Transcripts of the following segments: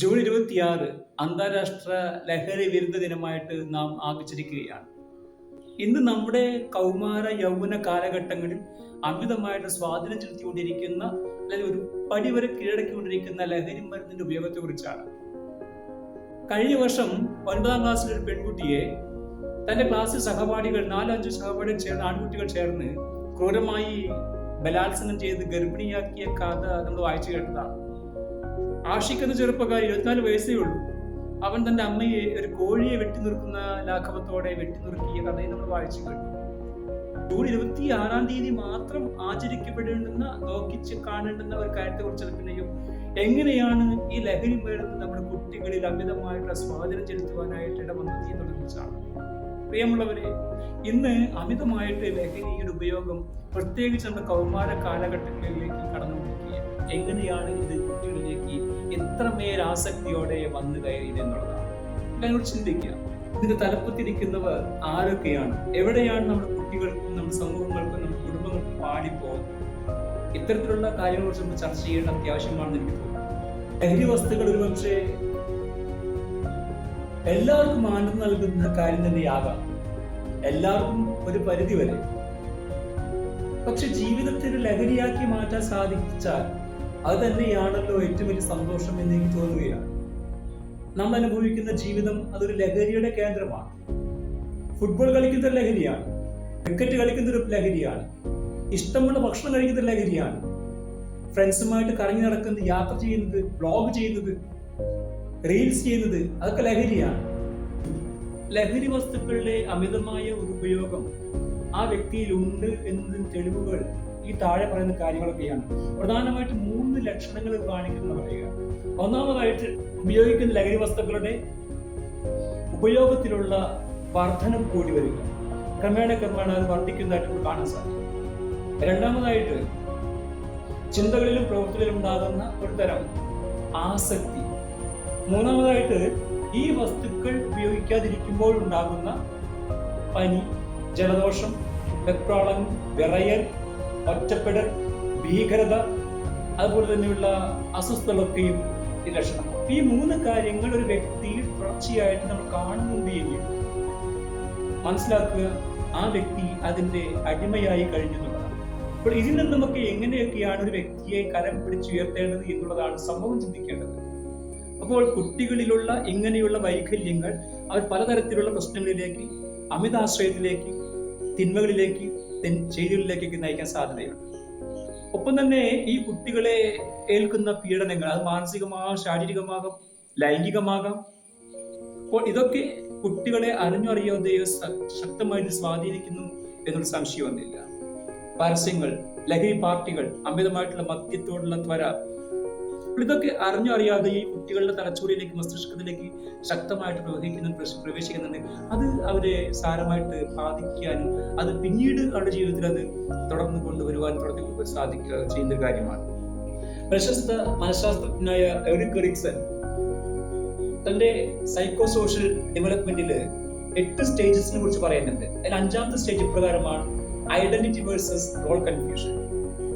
June ഇരുപത്തിയാറ് അന്താരാഷ്ട്ര ലഹരി വിരുദ്ധ ദിനമായിട്ട് നാം ആചരിക്കുകയാണ് ഇന്ന് നമ്മുടെ കൗമാര യൗവന കാലഘട്ടങ്ങളിൽ അമിതമായിട്ട് സ്വാധീനം ചെലുത്തിക്കൊണ്ടിരിക്കുന്ന അല്ലെങ്കിൽ ഒരു പടി വരെ കീഴടക്കിക്കൊണ്ടിരിക്കുന്ന ലഹരി മരുന്നിന്റെ ഉപയോഗത്തെ കുറിച്ചാണ്. കഴിഞ്ഞ വർഷം ഒൻപതാം ക്ലാസ്സിലെ ഒരു പെൺകുട്ടിയെ തന്റെ ക്ലാസ്സിൽ സഹപാഠികൾ നാലഞ്ച് സഹപാഠികൾ ചേർന്ന് ആൺകുട്ടികൾ ചേർന്ന് ക്രൂരമായി ബലാത്സംഗം ചെയ്ത് ഗർഭിണിയാക്കിയ കഥ നമ്മൾ വായിച്ചു കേട്ടതാണ്. ആഷിക്കുന്ന ചെറുപ്പക്കാർ ഇരുപത്തിനാല് വയസ്സേ ഉള്ളൂ. അവൻ തന്റെ അമ്മയെ ഒരു കോഴിയെ വെട്ടി നിർക്കുന്ന ലാഘവത്തോടെ വെട്ടി നുറുക്കിയ കഥയും നമ്മൾ വായിച്ചു കേട്ടു. ജൂൺ ഇരുപത്തി ആറാം തീയതി മാത്രം ആചരിക്കപ്പെടേണ്ടുന്ന നോക്കിച്ച് കാണേണ്ടുന്ന ഒരു കാര്യത്തെ കുറിച്ച് പിന്നെയോ എങ്ങനെയാണ് ഈ ലഹരി മരുന്ന് നമ്മുടെ കുട്ടികളിൽ അമിതമായിട്ടുള്ള സ്വാധീനം ചെലുത്തുവാനായിട്ട് ഇടവന്നത് കുറിച്ചാണ്. പ്രിയമുള്ളവരെ ഇന്ന് അമിതമായിട്ട് ലഹരിയുടെ ഉപയോഗം പ്രത്യേകിച്ച് നമ്മുടെ കൗമാര കാലഘട്ടങ്ങളിലേക്ക് കടന്നുകൊണ്ടിരിക്കുകയാണ് എങ്ങനെയാണ് ഇത് കുട്ടികളിലേക്ക് എത്രമേൽ ആസക്തിയോടെ വന്നു കയറിയത് എന്നുള്ളതാണ്. ഞങ്ങൾ ചിന്തിക്കുക. ഇതിന്റെ തലപ്പത്തിരിക്കുന്നവർ ആരൊക്കെയാണ്? എവിടെയാണ് നമ്മുടെ കുട്ടികൾക്കും നമ്മുടെ സമൂഹങ്ങൾക്കും നമ്മുടെ കുടുംബങ്ങൾക്കും പാടിപ്പോകുന്നത്? ഇത്തരത്തിലുള്ള കാര്യങ്ങളെ കുറിച്ച് നമ്മൾ ചർച്ച ചെയ്യേണ്ട അത്യാവശ്യമാണെന്ന് എനിക്ക് തോന്നുന്നു. ലഹരി വസ്തുക്കൾ ഒരുപക്ഷെ എല്ലാവർക്കും ആനന്ദം നൽകുന്ന കാര്യം തന്നെയാകാം. എല്ലാവർക്കും ഒരു പരിധി വരെ പക്ഷെ ജീവിതത്തിന് ലഹരിയാക്കി മാറ്റാൻ സാധിച്ചാൽ അത് തന്നെയാണല്ലോ ഏറ്റവും വലിയ സന്തോഷം എന്ന് എനിക്ക് തോന്നുകയാണ്. നമ്മൾ അനുഭവിക്കുന്ന ജീവിതം അതൊരു ലഹരിയുടെ കേന്ദ്രമാണ്. ഫുട്ബോൾ കളിക്കുന്ന ലഹരിയാണ്. ക്രിക്കറ്റ് കളിക്കുന്ന ഒരു ലഹരിയാണ്. ഇഷ്ടമുള്ള ഭക്ഷണം കഴിക്കുന്ന ലഹരിയാണ്. ഫ്രണ്ട്സുമായിട്ട് കറങ്ങി നടക്കുന്നത് യാത്ര ചെയ്യുന്നത് ബ്ലോഗ് ചെയ്യുന്നത് റീൽസ് ചെയ്യുന്നത് അതൊക്കെ ലഹരിയാണ്. ലഹരി വസ്തുക്കളുടെ അമിതമായ ഒരു ഉപയോഗം ആ വ്യക്തിയിൽ ഉണ്ട് എന്നതിന് തെളിവുകൾ ഈ താഴെ പറയുന്ന കാര്യങ്ങളൊക്കെയാണ്. പ്രധാനമായിട്ട് മൂന്ന് ലക്ഷണങ്ങൾ കാണിക്കുന്ന പറയുക. ഒന്നാമതായിട്ട് ഉപയോഗിക്കുന്ന ലഹരി വസ്തുക്കളുടെ ഉപയോഗത്തിലുള്ള വർധനം കൂടി വരിക. ക്രമേണ ക്രമേണ അത് വർദ്ധിക്കുന്നതായിട്ട് കാണാൻ സാധിക്കും. രണ്ടാമതായിട്ട് ചിന്തകളിലും പ്രവൃത്തികളിലും ഉണ്ടാകുന്ന ഒരു തരം ആസക്തി. മൂന്നാമതായിട്ട് ഈ വസ്തുക്കൾ ഉപയോഗിക്കാതിരിക്കുമ്പോൾ ഉണ്ടാകുന്ന പനി ജലദോഷം വെപ്രാളം വിറയൽ ഒറ്റപ്പെടൽ ഭീകരത അതുപോലെ തന്നെയുള്ള അസ്വസ്ഥതകളൊക്കെയും ഈ ലക്ഷണം. ഈ മൂന്ന് കാര്യങ്ങൾ ഒരു വ്യക്തിയിൽ തുടർച്ചയായിട്ട് നമ്മൾ കാണുന്നുണ്ട് എങ്കിൽ മനസ്സിലാക്കുക ആ വ്യക്തി അതിന്റെ അടിമയായി കഴിഞ്ഞു എന്നുള്ളതാണ് അപ്പോൾ ഇതിൽ നിന്ന് നമുക്ക് എങ്ങനെയൊക്കെയാണ് ഒരു വ്യക്തിയെ കരം പിടിച്ചുയർത്തേണ്ടത് എന്നുള്ളതാണ് സംഭവം ചിന്തിക്കേണ്ടത്. അപ്പോൾ കുട്ടികളിലുള്ള ഇങ്ങനെയുള്ള വൈകല്യങ്ങൾ അവർ പലതരത്തിലുള്ള പ്രശ്നങ്ങളിലേക്ക് അമിതാശ്രയത്തിലേക്ക് തിന്മകളിലേക്ക് ചെയ്തികളിലേക്കൊക്കെ നയിക്കാൻ സാധ്യതയുണ്ട്. ഒപ്പം തന്നെ ഈ കുട്ടികളെ ഏൽക്കുന്ന പീഡനങ്ങൾ അത് മാനസികമാകാം ശാരീരികമാകാം ലൈംഗികമാകാം. അപ്പോൾ ഇതൊക്കെ കുട്ടികളെ അറിഞ്ഞറിയാതെയോ ശക്തമായിട്ട് സ്വാധീനിക്കുന്നു എന്നൊരു സംശയമൊന്നുമില്ല പരസ്യങ്ങൾ ലഹരി പാർട്ടികൾ അമിതമായിട്ടുള്ള മദ്യത്തോടുള്ള ത്വര ഇതൊക്കെ അറിഞ്ഞോ അറിയാതെ ഈ കുട്ടികളുടെ തലച്ചോറിയിലേക്ക് മസ്തിഷ്കത്തിലേക്ക് ശക്തമായിട്ട് പ്രവഹിക്കുന്ന പ്രവേശിക്കുന്നുണ്ട്. അത് അവരെ സാരമായിട്ട് ബാധിക്കാനും അത് പിന്നീട് അവരുടെ ജീവിതത്തിൽ അത് തുടർന്ന് കൊണ്ടുവരുവാൻ തുടർന്ന് സാധിക്കുക ചെയ്യുന്ന ഒരു കാര്യമാണ്. പ്രശസ്ത മനഃശാസ്ത്രജ്ഞനായ എറിക് എറിക്സൺ തന്റെ സൈക്കോ സോഷ്യൽ ഡെവലപ്മെന്റിൽ എട്ട് സ്റ്റേജസിനെ കുറിച്ച് പറയുന്നുണ്ട്. അതിൽ അഞ്ചാമത്തെ സ്റ്റേജ് ഇപ്രകാരമാണ് ഐഡന്റിറ്റി വേഴ്സസ് റോൾ കൺഫ്യൂഷൻ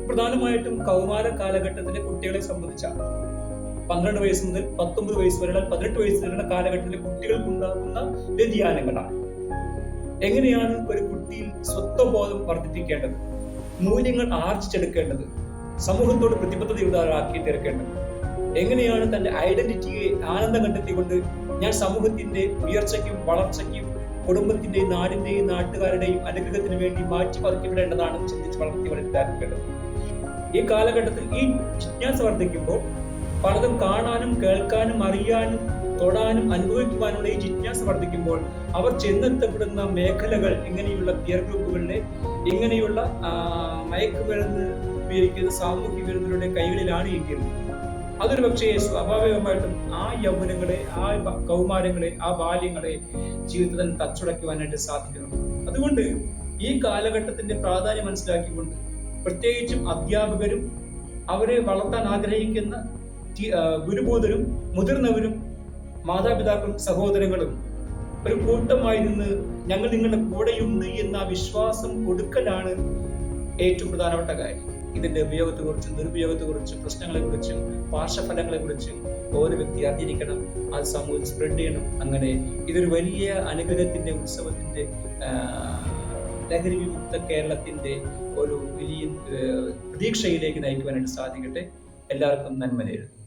പ്രധാനമായിട്ടും കൗമാര കാലഘട്ടത്തിലെ കുട്ടികളെ സംബന്ധിച്ചാണ് പന്ത്രണ്ട് വയസ്സ് മുതൽ പത്തൊമ്പത് വയസ്സ് വരെയുള്ള പതിനെട്ട് വയസ്സ് വരെയുള്ള കാലഘട്ടത്തിലെ കുട്ടികൾക്ക് ഉണ്ടാകുന്ന വ്യതിയാനങ്ങളാണ്. എങ്ങനെയാണ് ഒരു കുട്ടിയിൽ സ്വത്വബോധം വർദ്ധിപ്പിക്കേണ്ടത്? മൂല്യങ്ങൾ ആർജിച്ചെടുക്കേണ്ടത്? സമൂഹത്തോട് പ്രതിബദ്ധതയുള്ളവരാക്കി തീർക്കേണ്ടത്? എങ്ങനെയാണ് തന്റെ ഐഡന്റിറ്റിയെ ആനന്ദം കണ്ടെത്തിക്കൊണ്ട് ഞാൻ സമൂഹത്തിന്റെ ഉയർച്ചയ്ക്കും വളർച്ചയ്ക്കും കുടുംബത്തിന്റെയും നാടിന്റെയും നാട്ടുകാരുടെയും അനുഗ്രഹത്തിന് വേണ്ടി മാറ്റി പറിക്കപ്പെടേണ്ടതാണ് ചിന്തിച്ച് വളർത്തി വളർത്താനുള്ളത് ഈ കാലഘട്ടത്തിൽ ഈ ജിജ്ഞാസ വർദ്ധിക്കുമ്പോൾ പലതും കാണാനും കേൾക്കാനും അറിയാനും തൊടാനും അനുഭവിക്കുവാനുള്ള ഈ ജിജ്ഞാസ വർദ്ധിക്കുമ്പോൾ അവർ ചെന്നെത്തപ്പെടുന്ന മേഖലകൾ ഇങ്ങനെയുള്ള പിയർ ഗ്രൂപ്പുകളിലെ ഇങ്ങനെയുള്ള മയക്കുമരുന്ന് ഉപയോഗിക്കുന്ന സാമൂഹ്യ വിരുദ്ധരുടെ കൈകളിലാണ് എങ്കിൽ അതൊരു പക്ഷേ സ്വാഭാവികമായിട്ടും ആ യൗവനങ്ങളെ ആ കൗമാരങ്ങളെ ആ ബാല്യങ്ങളെ ജീവിതത്തിൽ തച്ചുടയ്ക്കുവാനായിട്ട് സാധിക്കുന്നു അതുകൊണ്ട് ഈ കാലഘട്ടത്തിന്റെ പ്രാധാന്യം മനസ്സിലാക്കിക്കൊണ്ട് പ്രത്യേകിച്ചും അധ്യാപകരും അവരെ വളർത്താൻ ആഗ്രഹിക്കുന്ന ഗുരുബോധരും മുതിർന്നവരും മാതാപിതാക്കളും സഹോദരങ്ങളും ഒരു കൂട്ടമായി നിന്ന് ഞങ്ങൾ നിങ്ങളുടെ കൂടെയുണ്ട് എന്ന വിശ്വാസം കൊടുക്കലാണ് ഏറ്റവും പ്രധാനപ്പെട്ട കാര്യം. ഇതിന്റെ ഉപയോഗത്തെക്കുറിച്ചും ദുരുപയോഗത്തെക്കുറിച്ചും പ്രശ്നങ്ങളെക്കുറിച്ചും പാർശ്വഫലങ്ങളെക്കുറിച്ചും ഓരോ വ്യക്തി അറിഞ്ഞിരിക്കണം. അത് സമൂഹത്തിൽ സ്പ്രെഡ് ചെയ്യണം. അങ്ങനെ ഇതൊരു വലിയ അനുഗ്രഹത്തിന്റെ ഉത്സവത്തിന്റെ ലഹരി വിമുക്ത കേരളത്തിന്റെ ഒരു വലിയ പ്രതീക്ഷയിലേക്ക് നയിക്കുവാനായിട്ട് സാധിക്കട്ടെ. എല്ലാവർക്കും നന്മ നേരുന്നു.